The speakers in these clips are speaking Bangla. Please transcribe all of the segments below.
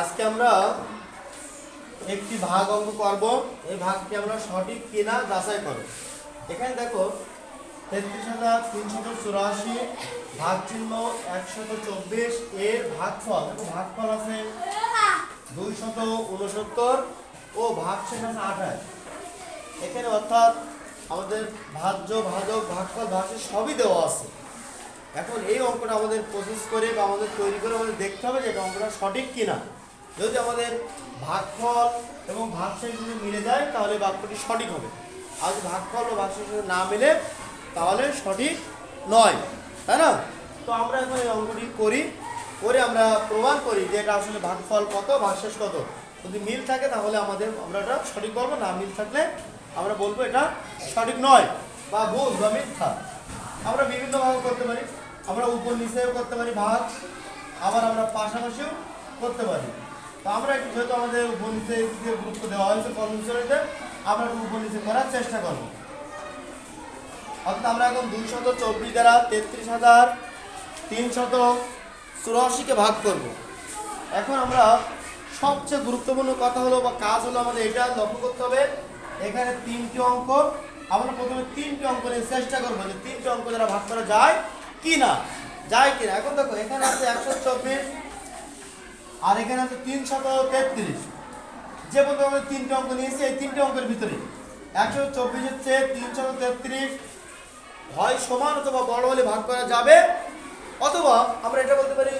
আজকে আমরা একটি ভাগ অঙ্ক করব। এই ভাগটি আমরা সঠিক কিনা যাচাই করব। এখানে দেখো, তেত্রিশ হাজার তিনশত চুরাশি, ভাগ চিহ্ন একশত চব্বিশ এর ভাগফল, দেখো ভাগফল আছে দুইশত উনসত্তর ও ভাগ শেষ আছে আঠাশ। এখানে অর্থাৎ আমাদের ভাজ্য, ভাজক, ভাগফল, ভাগশেষ সবই দেওয়া আছে। এখন এই অঙ্কটা আমাদের প্রসেস করে বা আমাদের তৈরি করে আমাদের দেখতে হবে যে এটা অঙ্কটা সঠিক কিনা। যদি আমাদের ভাগফল এবং ভাগশেষ যদি মিলে যায়, তাহলে বাক্যটি সঠিক হবে। আর যদি ভাগফল ও ভাগশেষ না মিলে, তাহলে সঠিক নয়। তাই না? তো আমরা এখন এই অঙ্কটি করি। করে আমরা প্রমাণ করি যে এটা আসলে ভাগফল কত, ভাগশেষ কত। যদি মিল থাকে, তাহলে আমাদের, আমরা এটা সঠিক বলব। না মিল থাকলে আমরা বলব এটা সঠিক নয় বা ভুল বা মিথ্যা। আমরা বিভিন্ন ভাবে করতে পারি। আমরা উপর নিচেও করতে পারি ভাগ, আবার আমরা পাশাপাশিও করতে পারি। তো আমরা একটু যেহেতু আমাদের উপর নিচে দিকে গুরুত্ব দেওয়া হয়েছে কর্মচারীদের আমরা একটু উপর নিচে করার চেষ্টা করব। অর্থাৎ আমরা এখন দুইশত চব্বিশ দ্বারা তেত্রিশ হাজার তিনশত চুরাশিকে ভাগ করব। এখন আমরা সবচেয়ে গুরুত্বপূর্ণ কথা হলো বা কাজ হলো আমাদের এটা লক্ষ্য করতে হবে, এখানে তিনটি অঙ্ক, আমরা প্রথমে তিনটি অঙ্ক নিয়ে চেষ্টা করব যে তিনটি অঙ্ক দ্বারা ভাগ করা যায় কি না যায় কি না এখন দেখো, এখানে আছে একশো চব্বিশ আর এখানে আছে তিনশত তেত্রিশ। যে বলতে আমরা তিনটে অঙ্ক নিয়েছি, এই তিনটে অঙ্কের ভিতরে একশো চব্বিশের চেয়ে তিনশত তেত্রিশ হয় সমান অথবা বড় হলে ভাগ করা যাবে, অথবা আমরা এটা বলতে পারি,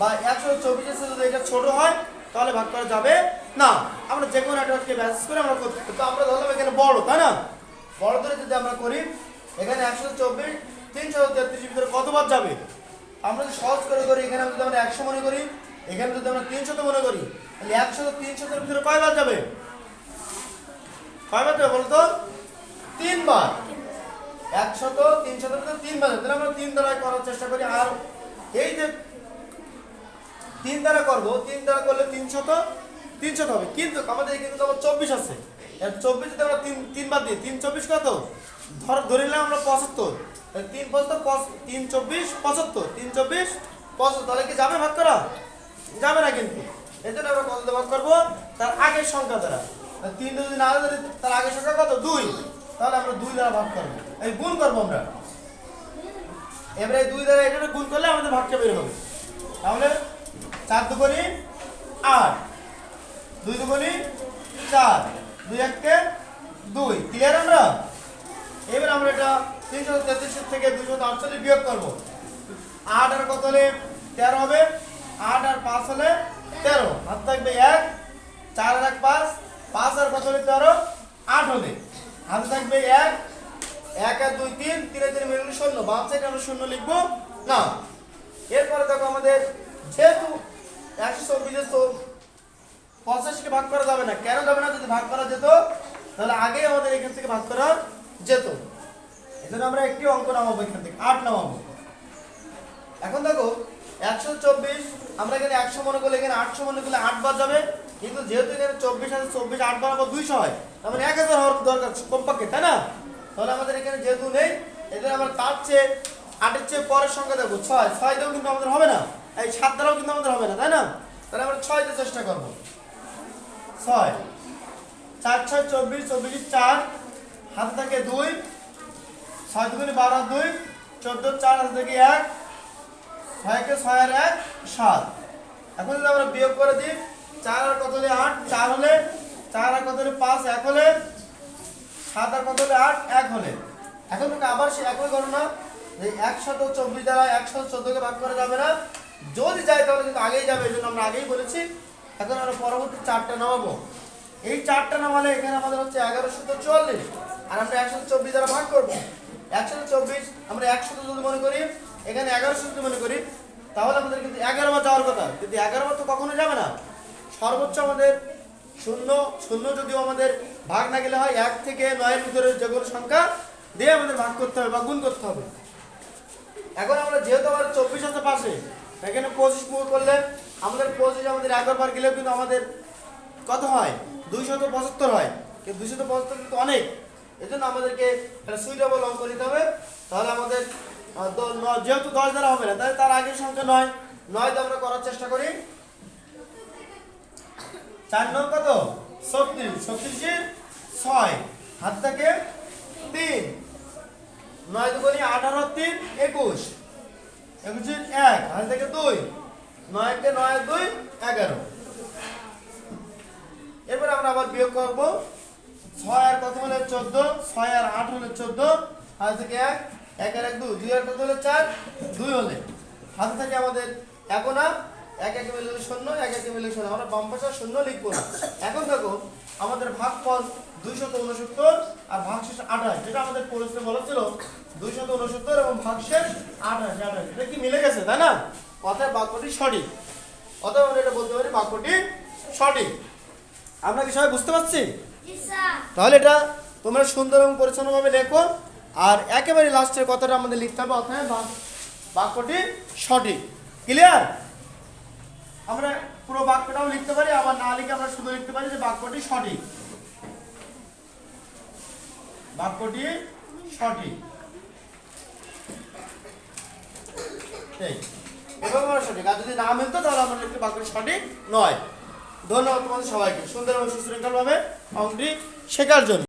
বা একশো চব্বিশের যদি এটা ছোট হয়, তাহলে ভাগ করা যাবে না। আমরা যে কোনো একটা ব্যাস করে আমরা করতে। তো আমরা ধরলাম এখানে বড়, তাই না? বড় ধরে যদি আমরা করি, এখানে একশো চব্বিশ তিনশো তেত্রিশের ভিতরে কতবার যাবে? আমরা যদি সহজ করে করি এখানে যদি আমরা একশো মনে করি এখানে যদি আমরা তিনশত মনে করি, তাহলে একশো তিনশোর ভিতরে কয়বার যাবে? কয়বার যাবে বলতো? তিনবার। একশত তিনশত ভিতরে তিনবার যাবে। আমরা তিন দ্বারায় করার চেষ্টা করি। আর এই যে তিন দ্বারা করব, তিন দ্বারা করলে তিনশত তিনশত হবে। কিন্তু আমাদের কিন্তু আবার চব্বিশ আছে। চব্বিশ যদি আমরা তিন, তিনবার দিই, তিন চব্বিশ কত? ধর, ধরে নিলাম আমরা পঁচাত্তর। তিন পঁচাত্তর, পঁচ- তিন চব্বিশ, পঁচাত্তর। তিন চব্বিশ, পঁচাত্তর। তাহলে কি যাবে ভাগ করা? যাবে না কিন্তু। এই জন্য আমরা কত ভাগ করব। তার আগের সংখ্যা দ্বারা। তিন যদি না ধরি তার আগের সংখ্যা কত? দুই। তাহলে আমরা দুই দ্বারা ভাগ করব। এই গুণ করব আমরা। এবারে দুই দ্বারা এটা গুণ করলে আমাদের ভাগটা বের হবে। তাহলে চার দুগুণি আট। দুই দু দুগুণি চার। দুই এককে দুই। ক্লিয়ার আমরা? এবার আমরা এটা তিনশো তেত্রিশ থেকে দুশো আটচল্লিশ বিয়োগ করব। আট আর কত হলে তেরো হবে? আট আর পাঁচ হলে তেরো। হাত থাকবে এক, চার আর এক পাঁচ পাঁচ আর কত হলে তেরো, আট হলে। হাতে থাকবে এক এক আর দুই তিন, তিনে তিন মিললে শূন্য। বাম সাইডে আমরা শূন্য লিখব? না। এরপরে দেখো আমাদের যেহেতু একশো চব্বিশে তো পঁচাশিকে ভাগ করা যাবে না। কেন যাবে না? যদি ভাগ করা যেত, তাহলে আগেই আমাদের এখান থেকে ভাগ করা যেত। এজন্য আমরা একটি অঙ্ক নামাবো এখান থেকে, আট নামাবো। এখন দেখো একশো চব্বিশ, আমরা এখানে একশো মনে করলে এখানে আটশো মনে করলে আট বার যাবে। কিন্তু যেহেতু এখানে চব্বিশ হাজার চব্বিশ আট বার আবার দুইশো হয়। তার মানে এক হাজার হওয়ার দরকার কমপক্ষে, তাই না? তাহলে আমাদের এখানে যেহেতু নেই, এদের আমরা তার চেয়ে আটের চেয়ে পরের সংখ্যা দেখব ছয়। ছয় কিন্তু আমাদের হবে না। এই সাত দ্বারাও কিন্তু আমাদের হবে না, তাই না? তাহলে আমরা ছয় দিয়ে চেষ্টা করব। ছয়। চার, ছয়, চব্বিশ চব্বিশ, চার। হাতে থাকে দুই। ছয় দুগুণে বারো, দুই। চোদ্দ, চার, হাতে থেকে এক। ছয়কে ছয় আর এক, সাত। এখন যদি আমরা বিয়োগ করে দিই, চার আর কত হলে আট? চার হলে? চার আর কত হলে পাঁচ? এক হলে? সাত আর কত হলে আট? এক হলে। এখন থেকে আবার সে একই গণনা, যে একশত চব্বিশ দ্বারা একশত চোদ্দকে ভাগ করা যাবে না। যদি যায় তাহলে কিন্তু আগেই যাবে, এই জন্য আমরা আগেই বলেছি। এখন আমরা পরবর্তী চারটা নামাবো। এই চারটা নামালে এখানে আমাদের হচ্ছে এগারোশো চুয়াল্লিশ। আর আমরা একশো চব্বিশ দ্বারা ভাগ করব। একশো চব্বিশ, আমরা একশত যদি মনে করি, এখানে এগারোশো মনে করি তাহলে আমাদের কিন্তু এগারো বার যাওয়ার কথা। কিন্তু এগারো বার তো কখনো যাবে না। সর্বোচ্চ আমাদের শূন্য শূন্য যদিও আমাদের ভাগ না গেলে হয়, এক থেকে নয়ের ভিতরে যে কোনো সংখ্যা দিয়ে আমাদের ভাগ করতে হবে বা গুণ করতে হবে। এখন আমরা যেহেতু আমার চব্বিশ আছে পাশে এখানে পঁচিশ পুরো করলে আমাদের পঁচিশ, আমাদের এগারো বার গেলেও কিন্তু আমাদের কত হয়? দুইশত পঁচাত্তর হয়। কিন্তু দুইশত পঁচাত্তর কিন্তু অনেক। এই জন্য আমাদেরকে একটা সুইটেবল অঙ্ক হবে। তাহলে আমাদের যেহেতু দশ দ্বারা হবে না, তাহলে তার আগের সংখ্যা নয়। নয় দিয়ে আমরা করার চেষ্টা করি। চার নং কত? ছত্রিশ। ছত্রিশের ছয়। হাত থেকে তিন। নয় দুগুণি আঠারো, তিন, একুশ। একুশের এক। হাত থেকে দুই। নয় কে নয়, দুই, এগারো। এরপর আমরা আবার বিয়োগ করব। ছয় আর কত হলে চোদ্দ? ছয় আর আট হলে চোদ্দ। হাত থেকে এক। এক আর এক দুই দুই আর কত হলে চার দুই হলে। হাতে থাকে আমাদের এখন না এক একে মিলে শূন্য এক একে মিলে শূন্য। আমরা বাম পাশে শূন্য লিখব না। এখন দেখো আমাদের ভাগফল দুইশত উনসত্তর আর ভাগশেষ আঠাশ যেটা আমাদের পরিস্থিতি বলেছিল দুইশত উনসত্তর এবং ভাগশেষ আঠাশ আঠাশ। এটা কি মিলে গেছে তাই না? অর্থাৎ বাক্যটি সঠিক। অথবা আমরা এটা বলতে পারি বাক্যটি সঠিক। আমরা কি সবাই বুঝতে পারছি? তাহলে এটা তোমরা সুন্দর এবং পরিচ্ছন্নভাবে লেখো। আর একেবারে লাস্টের কথাটা আমাদের লিখতে হবে অর্থাৎ বাক- বাক্যটি সঠিক। ক্লিয়ার আমরা পুরো বাক্যটাও লিখতে পারি, আবার না লিখে আমরা শুধু লিখতে পারি যে বাক্যটি সঠিক। বাক্যটি সঠিক। এই এবং আমরা সঠিক। আর যদি না মিলতো, তাহলে আমরা লিখতে বাক্যটি সঠিক নয়। ধন্যবাদ তোমাদের সবাইকে। সুন্দর এবং সুশৃঙ্খলভাবে অঙ্কটি শেখার জন্য।